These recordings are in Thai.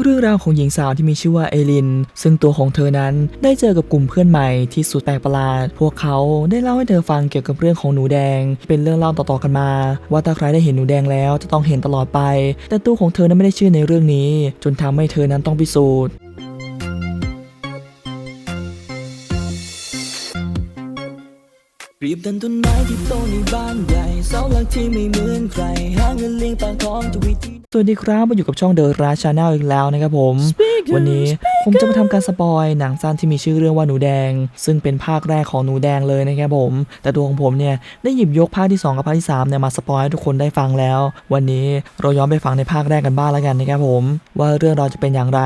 เรื่องราวของหญิงสาวที่มีชื่อว่าเอลิน ซึ่งตัวของเธอนั้นได้เจอกับกลุ่มเพื่อนใหม่ที่สุดแปลกประหลาด พวกเขาได้เล่าให้เธอฟังเกี่ยวกับเรื่องของหนูแดง เป็นเรื่องเล่าต่อๆกันมา ว่าถ้าใครได้เห็นหนูแดงแล้วจะต้องเห็นตลอดไป แต่ตัวของเธอนั้นไม่ได้เชื่อในเรื่องนี้ จนทำให้เธอนั้นต้องพิสูจน์ รียบดันต้นไม้ที่โตในบ้านใหญ่เสาหลักที่ไม่เหมือนใครหาเงินเลี้ยงปากท้องทุกวิธีสวัสดีครับมาอยู่กับช่องเดอะราชาแนลอีกแล้วนะครับผม วันนี้ผมจะมาทำการสปอยหนังสั้นที่มีชื่อเรื่องว่าหนูแดง ซึ่งเป็นภาคแรกของหนูแดงเลยนะครับผม แต่ตัวของผมเนี่ยได้หยิบยกภาคที่ 2 กับภาคที่3เนี่ยมาสปอยให้ทุกคนได้ฟังแล้ว วันนี้เราย้อนไปฟังในภาคแรกกันบ้างแล้วกันนะครับผม ว่าเรื่องราวจะเป็นอย่างไร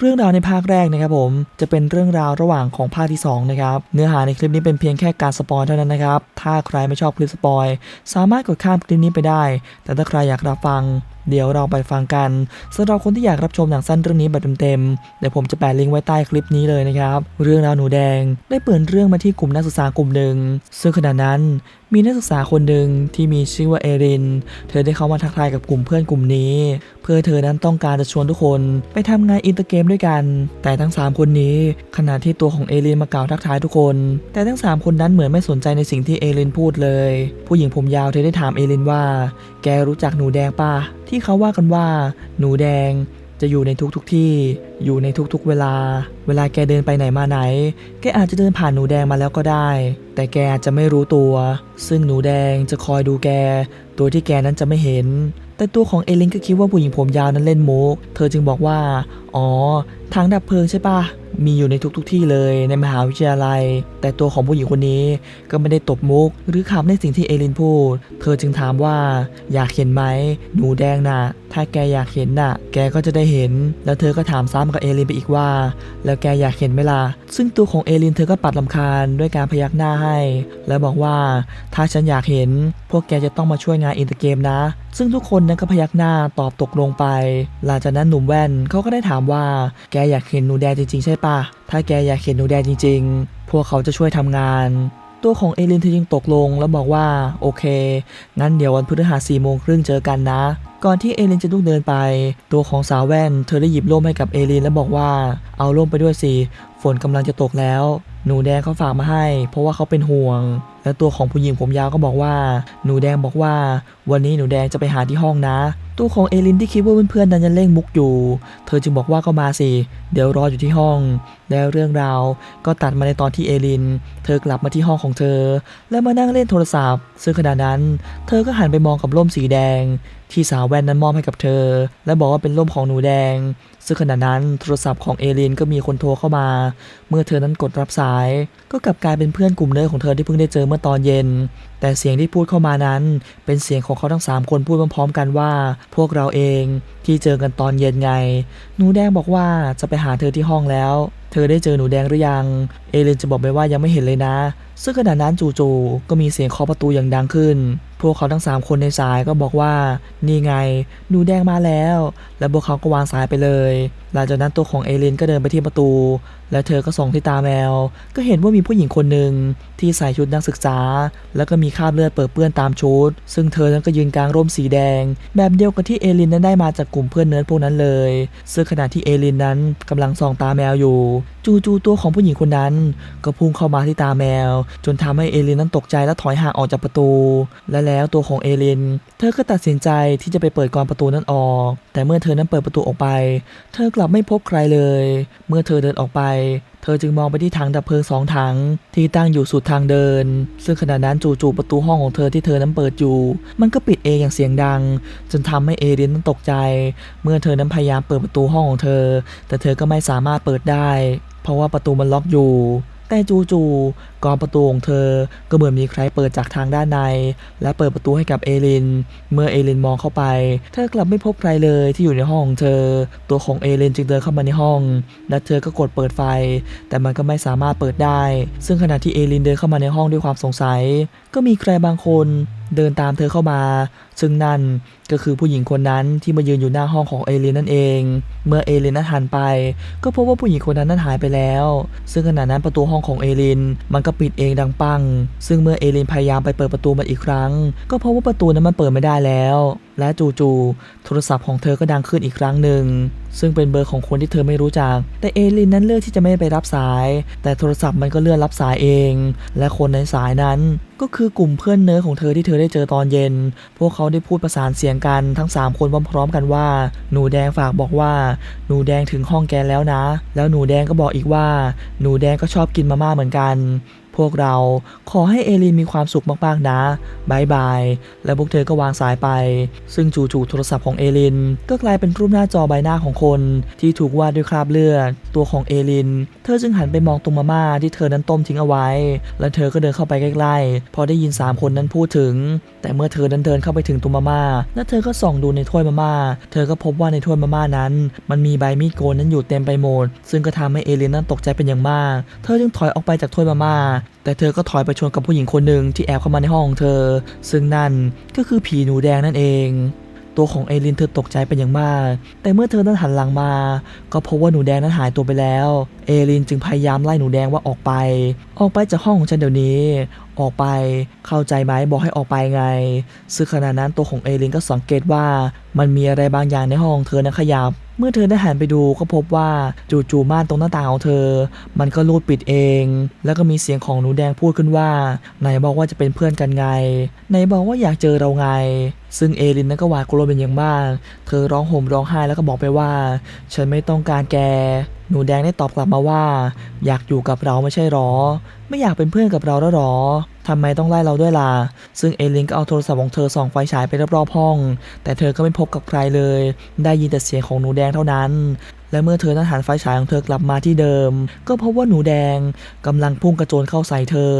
เรื่องราวในภาคแรกนะครับผมจะเป็นเรื่องราวระหว่างของภาคที่2นะครับเนื้อหาในคลิปนี้เป็นเพียงแค่การสปอยเท่านั้นนะครับถ้าใครไม่ชอบคลิปสปอยสามารถกดข้ามคลิปนี้ไปได้ แต่ถ้าใครอยากรับฟัง เดี๋ยวเราไปฟังกันสำหรับคนที่อยากรับชมหนังสั้นเรื่องนี้แบบเต็มๆเดี๋ยวผมจะแปะลิงก์ไว้ใต้คลิปนี้เลยนะครับเรื่องราวหนูแดงได้เปิดเรื่องมาที่กลุ่มนักศึกษากลุ่มหนึ่งซึ่งขณะนั้นมีนักศึกษาคนหนึ่งที่มีชื่อว่าเอริน เธอได้เข้ามาทักทายกับกลุ่มเพื่อนกลุ่มนี้ เพื่อเธอนั้นต้องการจะชวนทุกคนไปทำงานอินเตอร์เกมด้วยกัน แต่ทั้ง 3 คนนี้ขณะที่ตัวของเอรินมากล่าวทักทายทุกคน แต่ทั้ง 3 คนนั้นเหมือนไม่สนใจในสิ่งที่เอรินพูดเลย ผู้หญิงผมยาวเธอได้ถามเอรินว่า แกรู้จักหนูแดงป่ะที่เขาว่ากันว่า หนูแดง จะอยู่ในทุกๆทที่ อยู่ในทุกๆเวลา เวลาแกเดินไปไหนมาไหน แกอาจจะเดินผ่านหนูแดงมาแล้วก็ได้ แต่แกอาจจะไม่รู้ตัว ซึ่งหนูแดงจะคอยดูแกตัวที่แกนั้นจะไม่เห็น แต่ตัวของเอลินก็คิดว่าผู้หญิงผมยาวนั้นเล่นมุก เธอจึงบอกว่า อ๋อ ทางดับเพลิงใช่ปะ มีอยู่ในทุกๆทที่เลยในมหาวิทยาลัย แต่ตัวของผู้หญิงคนนี้ก็ไม่ได้ตบมุก หรือขำในสิ่งที่เอลินพูด เธอจึงถามว่าอยากเห็นไหม หนูแดงน่ะ ถ้าแกอยากเห็นน่ะ แกก็จะได้เห็น แล้วเธอก็ถามซ้ำกับเอลินไปอีกว่า แล้วแกอยากเห็นไหมล่ะ ซึ่งตัวของเอลินเธอก็ปัดลำคาญด้วยการพยักหน้าให้ แล้วบอกว่าถ้าฉันอยากเห็น พวกแกจะต้องมาช่วยงานอินเตอร์เกมนะ ซึ่งทุกคนนั้นก็พยักหน้าตอบตกลงไป หลังจากนั้นหนุ่มแว่นเขาก็ได้ถามว่า แกอยากเห็นหนูแดงจริงๆ ใช่ปะถ้าแกอยากเห็นหนูแดงจริง ๆ พวกเขาจะช่วยทำงาน ตัวของเอลินเธอจึงตกลงแล้วบอกว่าโอเค งั้นเดี๋ยววันพฤหัสสี่โมงครึ่งเจอกันนะ ก่อนที่เอลินจะลุกเดินไป ตัวของสาวแว่น เธอได้หยิบร่มให้กับเอลินแล้วบอกว่า เอาร่มไปด้วยสิ ฝนกำลังจะตกแล้ว หนูแดงเขาฝากมาให้ เพราะว่าเขาเป็นห่วง แล้วตัวของผู้หญิงผมยาวก็บอกว่า หนูแดงบอกว่า วันนี้หนูแดงจะไปหาที่ห้องนะ ตัวของเอลินที่คิดว่าเพื่อนๆนั้นยังเล่นมุกอยู่ เธอจึงบอกว่าก็มาสิ เดี๋ยวรออยู่ที่ห้อง แล้วเรื่องราวก็ตัดมาในตอนที่เอลิน เธอกลับมาที่ห้องของเธอ และมานั่งเล่นโทรศัพท์ ซึ่งขณะนั้น เธอก็หันไปมองกับร่มสีแดง ที่สาวแว่นนั้นมอบให้กับเธอ และบอกว่าเป็นร่มของหนูแดง ซึ่งขณะนั้นโทรศัพท์ของเอลินก็มีคนโทรเข้ามา เมื่อเธอนั้นกดรับสาย ก็กลับกลายเป็นเพื่อนกลุ่มเนิร์ดของเธอที่เพิ่งได้เจอเมื่อตอนเย็นแต่เสียงที่พูดเข้ามานั้น เป็นเสียงของเขาทั้ง 3 คนพูดพร้อมๆกันว่า พวกเราเองที่เจอกันตอนเย็นไง หนูแดงบอกว่าจะไปหาเธอที่ห้องแล้ว เธอได้เจอหนูแดงหรือยัง เอเลนจะบอกไปว่ายังไม่เห็นเลยนะ ซึ่งขณะนั้นจู่ๆก็มีเสียงเคาะประตูอย่างดังขึ้น พวกเขาทั้ง 3 คนในสายก็บอกว่า นี่ไง หนูแดงมาแล้ว และพวกเขาก็วางสายไปเลย หลังจากนั้นตัวของเอเลนก็เดินไปที่ประตู และเธอก็ส่องที่ตาแมว ก็เห็นว่ามีผู้หญิงคนหนึ่งที่ใส่ชุดนักศึกษา แล้วก็มีีคราบเลือดเปื้อนเปื้อนตามชุด ซึ่งเธอนั้นก็ยืนกลางร่มสีแดง แบบเดียวกับที่เอลินนั้นได้มาจากกลุ่มเพื่อนเนิร์ดพวกนั้นเลย ซึ่งขณะที่เอลินนั้นกำลังส่องตาแมวอยู่ จู่ๆตัวของผู้หญิงคนนั้น ก็พุ่งเข้ามาที่ตาแมว จนทำให้เอลินนั้นตกใจและถอยห่างออกจากประตู และแล้วตัวของเอลิน เธอก็ตัดสินใจที่จะไปเปิดกรอนประตูนั้นออก แต่เมื่อเธอนั้นเปิดประตูออกไป เธอกลับไม่พบใครเลย เมื่อเธอเดินออกไป เธอจึงมองไปที่ถังดับเพลิงสองถังที่ตั้งอยู่สุดทางเดิน ซึ่งขณะนั้นจู่ๆประตูห้องของเธอที่เธอนั้นเปิดอยู่ มันก็ปิดเองอย่างเสียงดัง จนทำให้เอรินนั้นตกใจ เมื่อเธอนั้นพยายามเปิดประตูห้องของเธอ แต่เธอก็ไม่สามารถเปิดได้ เพราะว่าประตูมันล็อกอยู่ แต่จู่ๆ กรอนประตูของเธอ ก็เหมือนมีใครเปิดจากทางด้านใน และเปิดประตูให้กับเอลิน เมื่อเอลินมองเข้าไป เธอกลับไม่พบใครเลยที่อยู่ในห้องของเธอ ตัวของเอลินจึงเดินเข้ามาในห้อง และเธอก็กดเปิดไฟ แต่มันก็ไม่สามารถเปิดได้ ซึ่งขณะที่เอลินเดินเข้ามาในห้องด้วยความสงสัย ก็มีใครบางคนเดินตามเธอเข้ามา ซึ่งนั่นก็คือผู้หญิงคนนั้นที่มายืนอยู่หน้าห้องของเอลินนั่นเอง เมื่อเอลินนั้นหันไป ก็พบว่าผู้หญิงคนนั้นนั้นหายไปแล้ว ซึ่งขณะนั้นประตูห้องของเอลินมันก็ปิดเองดังปัง ซึ่งเมื่อเอลินพยายามไปเปิดประตูมันอีกครั้ง ก็พบว่าประตูนั้นมันเปิดไม่ได้แล้ว และจู่ๆโทรศัพท์ของเธอก็ดังขึ้นอีกครั้งหนึ่ง ซึ่งเป็นเบอร์ของคนที่เธอไม่รู้จัก แต่เอลินนั้นเลือกที่จะไม่ไปรับสาย แต่โทรศัพท์มันก็เลื่อนรับสายเอง และคนในสายนั้น ก็คือกลุ่มเพื่อนเนิร์ดของเธอที่เธอได้เจอตอนเย็น พวกเขาได้พูดประสานเสียงกันทั้ง 3 คนพร้อมๆกันว่า หนูแดงฝากบอกว่า หนูแดงถึงห้องแกแล้วนะ แล้วหนูแดงก็บอกอีกว่า หนูแดงก็ชอบกินมาม่าเหมือนกัน พวกเราขอให้เอลินมีความสุขมากๆนะบายบาย และพวกเธอก็วางสายไป ซึ่งจู่ๆโทรศัพท์ของเอลิน ก็กลายเป็นรูปหน้าจอใบหน้าของคน ที่ถูกวาดด้วยคราบเลือด ตัวของเอลิน เธอจึงหันไปมองตรงมาม่าที่เธอนั้นต้มทิ้งเอาไว้ และเธอก็เดินเข้าไปใกล้ๆ พอได้ยิน 3 คนนั้นพูดถึง แต่เมื่อเธอนั้นเดินเข้าไปถึงตรงมาม่า และเธอก็ส่องดูในถ้วยมาม่า เธอก็พบว่าในถ้วยมาม่านั้น มันมีใบมีดโกนนั้นอยู่เต็มไปหมด ซึ่งก็ทำให้เอลินนั้นตกใจเป็นอย่างมาก เธอจึงถอยออกไปจากถ้วยมาม่าแต่เธอก็ถอยไปชนกับผู้หญิงคนหนึ่งที่แอบเข้ามาในห้องของเธอ ซึ่งนั่นก็คือผีหนูแดงนั่นเอง ตัวของเอลินเธอตกใจเป็นอย่างมาก แต่เมื่อเธอนั้นหันหลังมา ก็พบว่าหนูแดงนั้นหายตัวไปแล้ว เอลินจึงพยายามไล่หนูแดงว่าออกไป ออกไปจากห้องของฉันเดี๋ยวนี้ ออกไป เข้าใจไหมบอกให้ออกไปไง ซึ่งขณะนั้นตัวของเอลินก็สังเกตว่ามันมีอะไรบางอย่างในห้องเธอนั้นขยับ เมื่อเธอได้หันไปดูก็พบว่าจู่ๆม่านตรงหน้าต่างของเธอ มันก็รูดปิดเอง แล้วก็มีเสียงของหนูแดงพูดขึ้นว่าไหนบอกว่าจะเป็นเพื่อนกันไงไหนบอกว่าอยากเจอเราไงซึ่งเอลินนั้นก็หวาดกลัวเป็นอย่างมาก เธอร้องห่มร้องไห้แล้วก็บอกไปว่า ฉันไม่ต้องการแก หนูแดงได้ตอบกลับมาว่า อยากอยู่กับเราไม่ใช่หรอ ไม่อยากเป็นเพื่อนกับเราแล้วหรอทำไมต้องไล่เราด้วยล่ะ ซึ่งเอลินก็เอาโทรศัพท์ของเธอส่องไฟฉายไปรอบๆห้อง แต่เธอก็ไม่พบกับใครเลย ได้ยินแต่เสียงของหนูแดงเท่านั้น และเมื่อเธอนั้นหันไฟฉายของเธอกลับมาที่เดิม ก็พบว่าหนูแดงกำลังพุ่งกระโจนเข้าใส่เธอ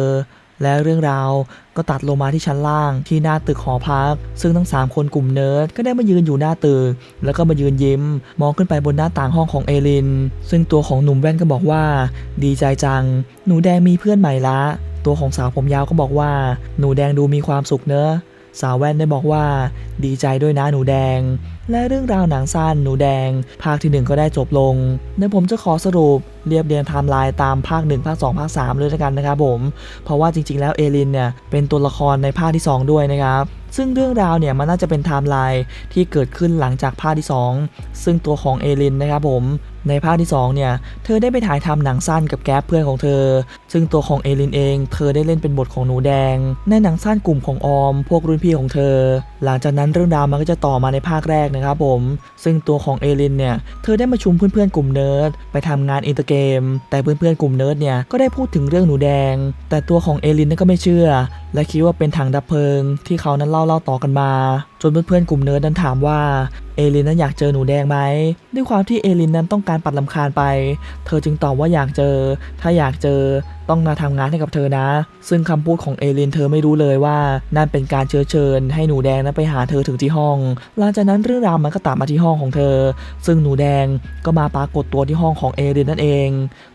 และเรื่องราวก็ตัดลงมาที่ชั้นล่างที่หน้าตึกหอพัก ซึ่งทั้ง 3 คนกลุ่มเนิร์ดก็ได้มายืนอยู่หน้าตึก แล้วก็มายืนยิ้ม มองขึ้นไปบนหน้าต่างห้องของเอลิน ซึ่งตัวของหนุ่มแว่นก็บอกว่า ดีใจจัง หนูแดงมีเพื่อนใหม่ละ ตัวของสาวผมยาวก็บอกว่า หนูแดงดูมีความสุขเนอะ สาวแว่นได้บอกว่า ดีใจด้วยนะหนูแดง และเรื่องราวหนังสั้นหนูแดง ภาคที่ 1 ก็ได้จบลงเดี๋ยวผมจะขอสรุปเรียบเรียงไทม์ไลน์ตามภาค 1 ภาค 2 ภาค 3 เลยละกันนะครับผม เพราะว่าจริงๆ แล้วเอลินเนี่ยเป็นตัวละครในภาคที่ 2 ด้วยนะครับซึ่งเรื่องราวเนี่ยมันน่าจะเป็นไทม์ไลน์ที่เกิดขึ้นหลังจากภาคที่ 2 ซึ่งตัวของเอลินนะครับผมในภาคที่2เนี่ยเธอได้ไปถ่ายทำหนังสั้นกับแก๊ปเพื่อนของเธอซึ่งตัวของเอลินเอง เธอได้เล่นเป็นบทของหนูแดง ในหนังสั้นกลุ่มของออม พวกรุ่นพี่ของเธอ หลังจากนั้นเรื่องราวมันก็จะต่อมาในภาคแรกนะครับผม ซึ่งตัวของเอลินเนี่ย เธอได้มาชุมเพื่อนๆกลุ่มเนิร์ดไปทำงานอินเตอร์เกม แต่เพื่อนๆกลุ่มเนิร์ดเนี่ย ก็ได้พูดถึงเรื่องหนูแดง แต่ตัวของเอลินนั้นก็ไม่เชื่อ และคิดว่าเป็นถังดับเพลิง ที่เขานั้นเล่าเล่าต่อกันมา จนเพื่อนๆกลุ่มเนิร์ดนั้นถามว่าเอลินนั้นอยากเจอหนูแดงไหมด้วยความที่เอลินนั้นต้องการปัดลำคาญไป เธอจึงตอบว่าอยากเจอ ถ้าอยากเจอต้องมาทำงานให้กับเธอนะ ซึ่งคำพูดของเอลินเธอไม่รู้เลยว่า นั่นเป็นการเชื้อเชิญ ให้หนูแดงนั้นไปหาเธอถึงที่ห้อง หลังจากนั้นเรื่องราวมันก็ตามมาที่ห้องของเธอ ซึ่งหนูแดงก็มาปรากฏตัวที่ห้องของเอลินนั่นเอง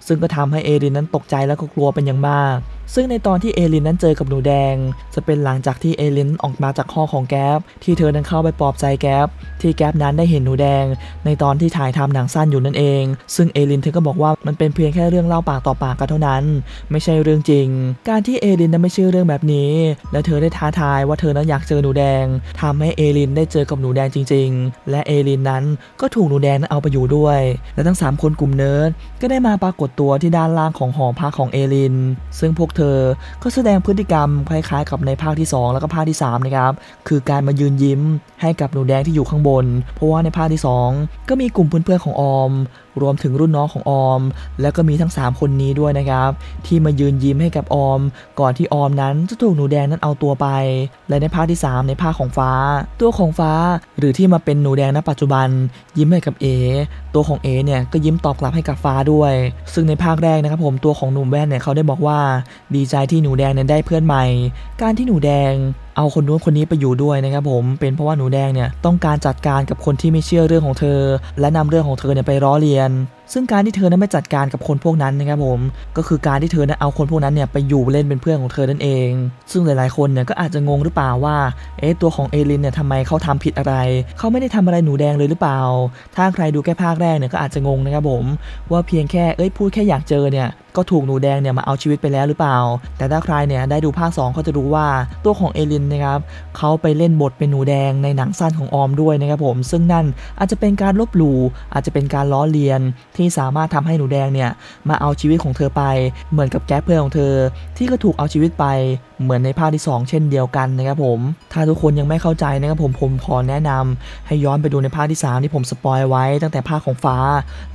ซึ่งก็ทำให้เอลินนั้นตกใจแล้วก็กลัวเป็นอย่างมาก ซึ่งในตอนที่เอลินนั้นเจอกับหนูแดง จะเป็นหลังจากที่เอลินออกมาจากห้องของแก๊ปที่เธอนั้นเข้าไปปลอบใจแก๊ปที่แก๊ปนั้นได้เห็นหนูแดง ในตอนที่ถ่ายทำหนังสั้นอยู่นั่นเอง ซึ่งเอลินเธอก็บอกว่ามันเป็นเพียงแค่เรื่องเล่าปากต่อปากกันเท่านั้น ไม่ใช่เรื่องจริง การที่เอลินนั้นไม่เชื่อเรื่องแบบนี้ และเธอได้ท้าทายว่าเธอนั้นอยากเจอหนูแดงทำให้เอลินได้เจอกับหนูแดงจริง ๆ และเอลินนั้นก็ถูกหนูแดงนั้นเอาไปอยู่ด้วย และทั้งสามคนกลุ่มเนิร์ดก็ได้มาปรากฏตัวที่ด้านล่างของหอพักของเอลิน ซึ่งพวกเธอก็แสดงพฤติกรรมคล้ายๆ กับในภาคที่ 2 แล้วก็ภาคที่3นะครับคือการมายืนยิ้มให้กับหนูแดงที่อยู่ข้างบน เพราะว่าในภาคที่ 2 ก็มีกลุ่มเพื่อนๆของออมรวมถึงรุ่นน้องของออม แล้วก็มีทั้ง 3 คนนี้ด้วยนะครับ ที่มายืนยิ้มให้กับออม ก่อนที่ออมนั้นจะถูกหนูแดงนั้นเอาตัวไป และในภาคที่ 3 ในภาคของฟ้า ตัวของฟ้า หรือที่มาเป็นหนูแดงณปัจจุบัน ยิ้มให้กับเอ ตัวของเอเนี่ยก็ยิ้มตอบกลับให้กับฟ้าด้วย ซึ่งในภาคแรกนะครับผมตัวของหนุ่มแว่นเนี่ยเขาได้บอกว่า ดีใจที่หนูแดงเนี่ยได้เพื่อนใหม่ การที่หนูแดงเอาคนนู้นคนนี้ไปอยู่ด้วยนะครับผมเป็นเพราะว่าหนูแดงเนี่ยต้องการจัดการกับคนที่ไม่เชื่อเรื่องของเธอ และนำเรื่องของเธอเนี่ยไปล้อเลียน ซึ่งการที่เธอนั้นไม่จัดการกับคนพวกนั้นนะครับผมก็คือการที่เธอนั้นเอาคนพวกนั้นเนี่ยไปอยู่เล่นเป็นเพื่อนของเธอนั่นเอง ซึ่งหลายๆคนเนี่ยก็อาจจะงงหรือเปล่าว่าเอ๊ะตัวของเอลินเนี่ยทำไมเขาทำผิดอะไร เขาไม่ได้ทำอะไรหนูแดงเลยหรือเปล่า ถ้าใครดูแค่ภาคแรกเนี่ยก็อาจจะงงนะครับผม ว่าเพียงแค่เอ้ยพูดแค่อยากเจอเนี่ยก็ถูกหนูแดงเนี่ยมาเอาชีวิตไปแล้วหรือเปล่า แต่ถ้าใครเนี่ยได้ดูภาค2ก็จะรู้ว่าตัวของเอลินนะครับเขาไปเล่นบทเป็นหนูแดงในหนังสั้นของออมด้วยนะครับผม ซึ่งนั่นอาจจะเป็นการลบหลู่อาจจะเป็นการล้อเลียนทสามารถทำให้หนูแดงเนี่ยมาเอาชีวิตของเธอไป เหมือนกับแก๊ปเพื่อนของเธอ ที่ก็ถูกเอาชีวิตไปเหมือนในภาคที่ 2 เช่นเดียวกันนะครับผม ถ้าทุกคนยังไม่เข้าใจนะครับผมผมขอแนะนำให้ย้อนไปดูในภาคที่ 3 ที่ผมสปอยไว้ ตั้งแต่ภาคของฟ้า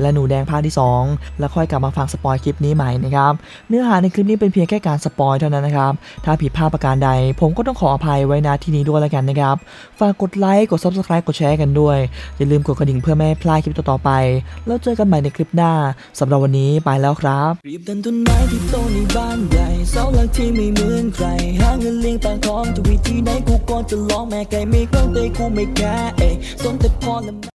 และหนูแดงภาคที่ 2 แล้วค่อยกลับมาฟังสปอยคลิปนี้ใหม่นะครับเนื้อหาในคลิปนี้เป็นเพียงแค่การสปอยเท่านั้นนะครับถ้าผิดพลาดประการใด ผมก็ต้องขออภัยไว้ณที่นี้ด้วยแล้วกันนะครับฝากกดไลค์กด subscribe กดแชร์กันด้วยอย่าลืมกดกระดิ่งเพื่อไม่ให้พลาดคลิปต่อๆไป แล้วเจอกันใหม่ในคลิปหน้าสำหรับวันนี้ไปแล้วครับรีบดันต้นไม้ที่โตในบ้านใหญ่เสาหลักที่ไม่เหมือนใครหาเงินเลี้ยงปากท้องทุกวิธีไหนกูก็จะลองแม่ไก่ไม่คล่องแต่กูไม่แค่เอ้ยสนแต่พอแล้ว